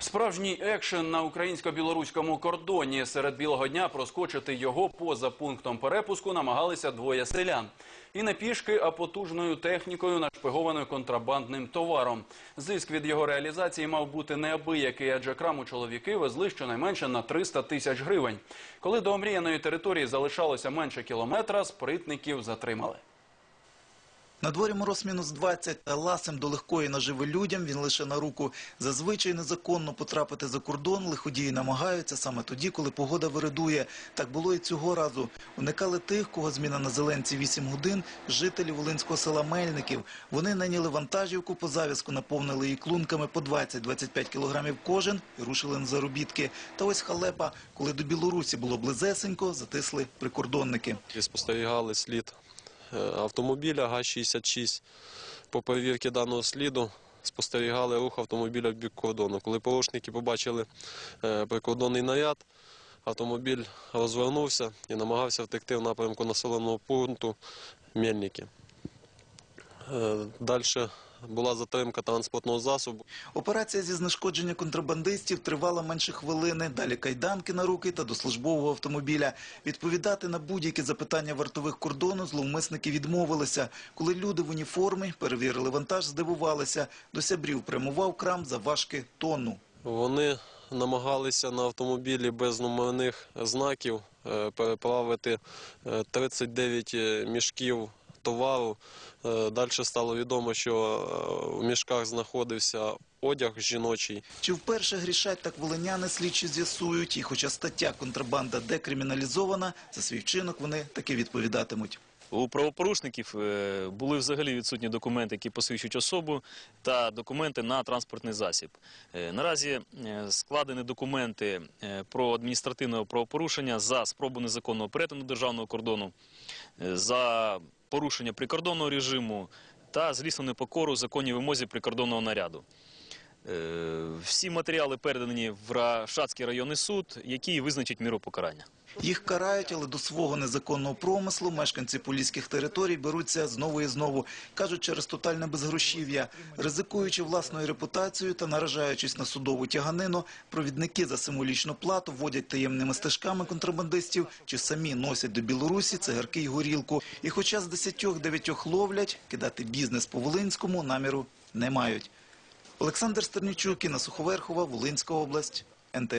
Справжній екшен на українсько-білоруському кордоні. Серед білого дня проскочити його поза пунктом перепуску намагалися двоє селян. І не пішки, а потужною технікою, нашпигованою контрабандним товаром. Зиск від його реалізації мав бути неабиякий, адже краму чоловіки везли щонайменше на 300 тисяч гривень. Коли до омріяної території залишалося менше кілометра, спритників затримали. На дворі мороз мінус 20, а ласим до легкої наживи людям він лише на руку. Зазвичай незаконно потрапити за кордон лиходії намагаються саме тоді, коли погода виридує. Так було і цього разу. Уникали тих, кого зміна на зеленці 8 годин, жителі волинського села Мельників. Вони наняли вантажівку, по зав'язку наповнили її клунками по 20-25 кілограмів кожен і рушили на заробітки. Та ось халепа, коли до Білорусі було близесенько, затисли прикордонники. Спостерігали слід автомобіля Г-66. По перевірці даного сліду спостерігали рух автомобіля в бік кордону. Коли порушники побачили е, прикордонний наряд, автомобіль розвернувся і намагався втекти в напрямку населеного пункту Мельники. Далі була затримка транспортного засобу. Операція зі знешкодження контрабандистів тривала менше хвилини. Далі кайданки на руки та до службового автомобіля. Відповідати на будь-які запитання вартових кордону зловмисники відмовилися. Коли люди в уніформі перевірили вантаж, здивувалися. До сябрів прямував крам за важки тонну. Вони намагалися на автомобілі без номерних знаків е, переправити е, 39 мішків товару. Е, Далі стало відомо, що е, в мішках знаходився одяг жіночий. Чи вперше грішать так волиняни слідчі з'ясують. І хоча стаття контрабанда декриміналізована, за свій вчинок вони таки відповідатимуть. У правопорушників е, були взагалі відсутні документи, які посвідчують особу, та документи на транспортний засіб. Наразі складені документи про адміністративне правопорушення за спробу незаконного перетину державного кордону, за порушення прикордонного режиму та злісну непокору законній вимозі прикордонного наряду. Е, Всі матеріали передані в Рашацький районний суд, який визначить міру покарання. Їх карають, але до свого незаконного промислу мешканці поліських територій беруться знову і знову. Кажуть, через тотальне безгрошів'я. Ризикуючи власною репутацією та наражаючись на судову тяганину, провідники за символічну плату водять таємними стежками контрабандистів чи самі носять до Білорусі цигарки й горілку. І хоча з десятьох дев'ятьох ловлять, кидати бізнес по Волинському наміру не мають. Олександр Стернічук, Інна Суховерхова, Волинська область, НТ.